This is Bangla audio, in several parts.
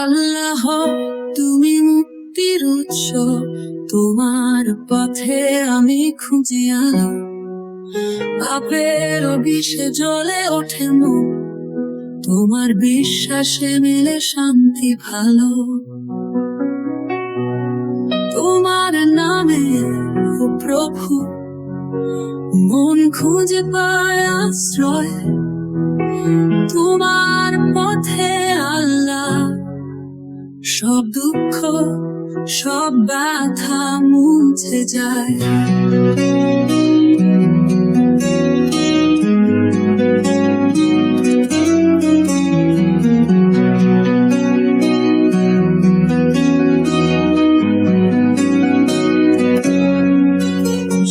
আল্লাহ, তুমি মুক্তির উৎস। তোমার পথে আমি খুঁজি আলো পাপের বিষে জ্বলে ওঠে মুখ তোমার বিশ্বাসে মেলে শান্তি ভালো। তোমার নামে ও প্রভু, মন খুঁজে পায় আশ্রয়। তোমার পথে সব দুঃখ সব ব্যথা মুছে যায়।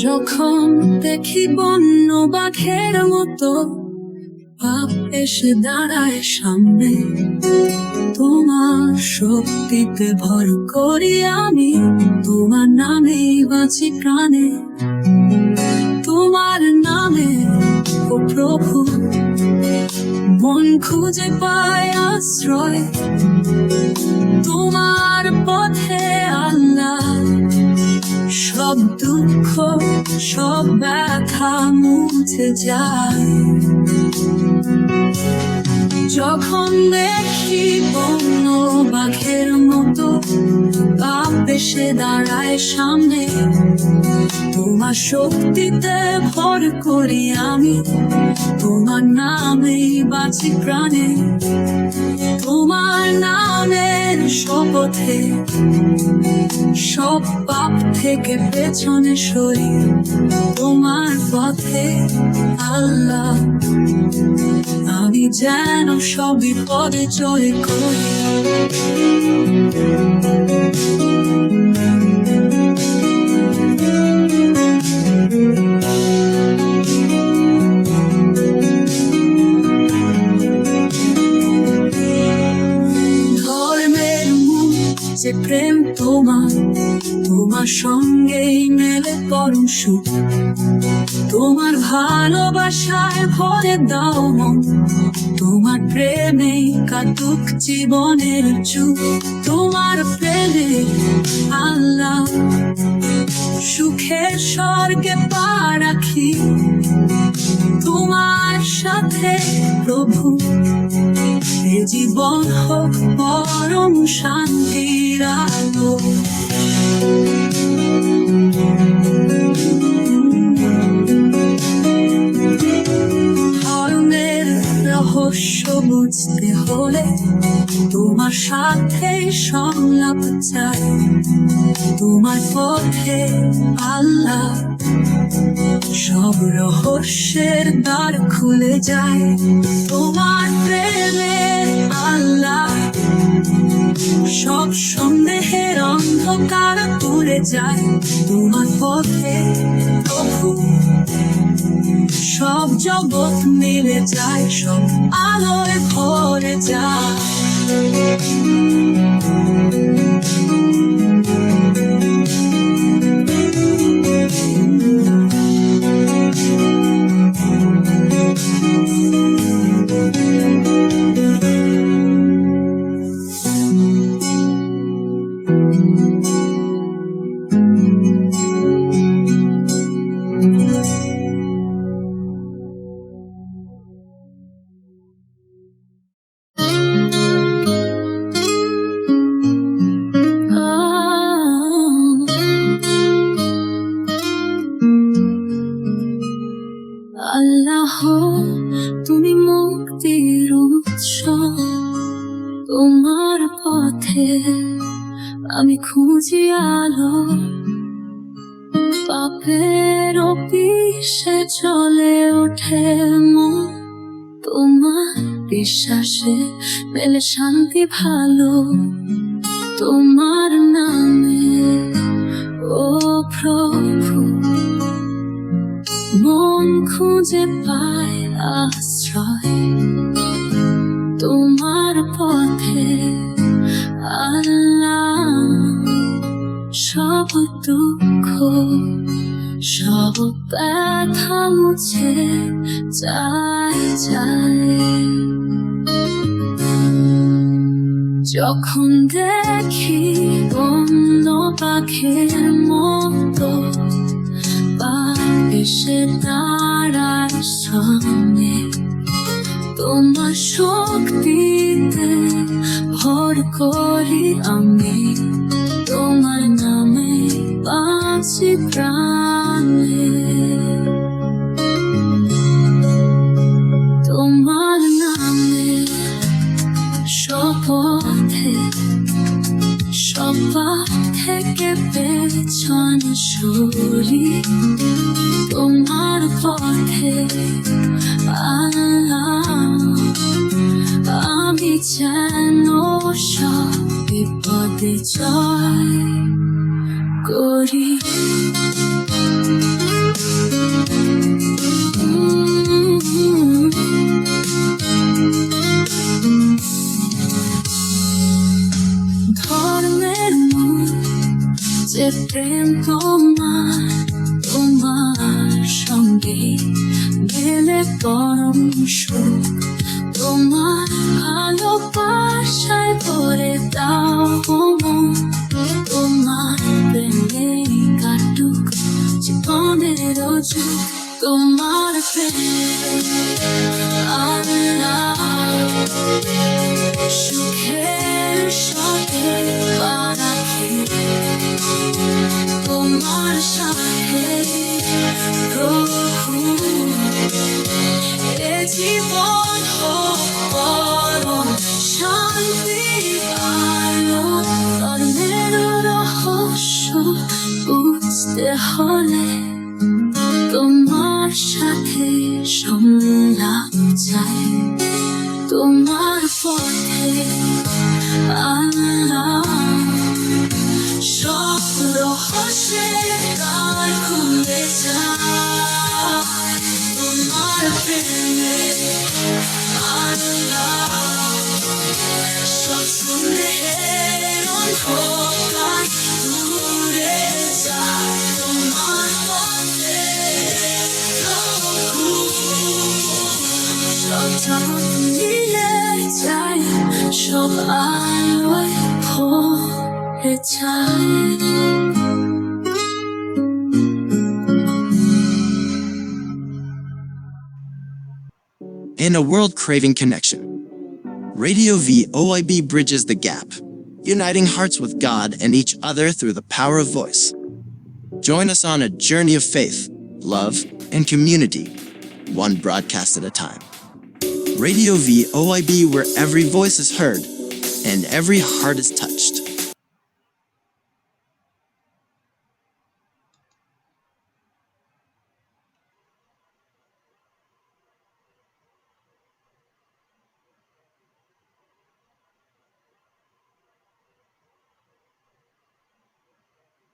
যখন দেখি বন্য বাঘের মতো এসে দাঁড়ায় সামনে। তোমার শক্তিতে ভর করি আমি, তোমার নামে বাঁচি প্রাণে। তোমার নামে, ও প্রভু, মন খুঁজে পায় আশ্রয়। তোমার পথে আল্লাহ, সব দুঃখ সব ব্যথা মুছে যায়। যখন দেখি বন্য বাঘের মতো পাপ এসে দাঁড়ায় সামনে। তোমার শক্তিতে ভর করি আমি, তোমার নামে বাঁচি প্রাণে। তোমার নামের শপথে, সব পাপ থেকে পেছনে সরি তোমার পথে। আল্লাহ, আমি যেন সবই বিপদে জয় করি। Thank you. পরম সুখ তোমার ভালোবাসায় ভরে দাও মন। তোমার প্রেমে কাটুক জীবনের চুপ তোমার প্রেমে আল্লাহ সুখের স্বর্গে পা রাখি। তোমার সাথে প্রভু, এ জীবন হোক পরম শান্তির আলো। রহস্য হলে তোমার সাথে সংলাপ চাই, তোমার পথে আল্লাহ। সব রহস্যের দ্বার খুলে যায় তোমার প্রেমে আল্লাহ। সব অন্ধকার তুলে যায় তোমার পথে প্রভু। সব জগৎ মিলে যায় সব আলোয় ভরে যায়। তুমি মুক্তির উৎস। তোমার পথে আমি খুঁজি আলো। পাপের পিসে চলে ওঠে মন। তোমার বিশ্বাসে মেলে শান্তি ভালো। তোমার নামে ও প্রভু। খুঁজে পায় আশ্রয়। তোমার পথে আল্লাহ সব দুঃখ, সব ব্যথা মুছে যায় যায়। যখন দেখি অন্য পাখির মতো এসে দাঁড়ার সামনে। তোমার শক্তিতে ভর করি আমি। তোমার নামে বাঁচি প্রাণে। তোমার নামে শপথে সবার থেকে পেছনে সরি। যেন সব বিপদে জয় করি। ধর্মের যে প্রেম তোমার তোমার সঙ্গে গেলে পরম সুখ তোমার। ভালোবাসায় ভরে দাও মন। তোমার প্রেমে কাটুক জীবনের যুগ তোমার প্রেম। আল্লাহ সুখের সাথে বানাকে তোমার সাথে প্রভু। এ জীবন বুঝতে হলে সব আলোয় ভরে যায় In a world craving connection, Radio V OIB bridges the gap, uniting hearts with God and each other through the power of voice. Join us on a journey of faith, love, and community, one broadcast at a time. Radio V OIB, where every voice is heard and every heart is touched.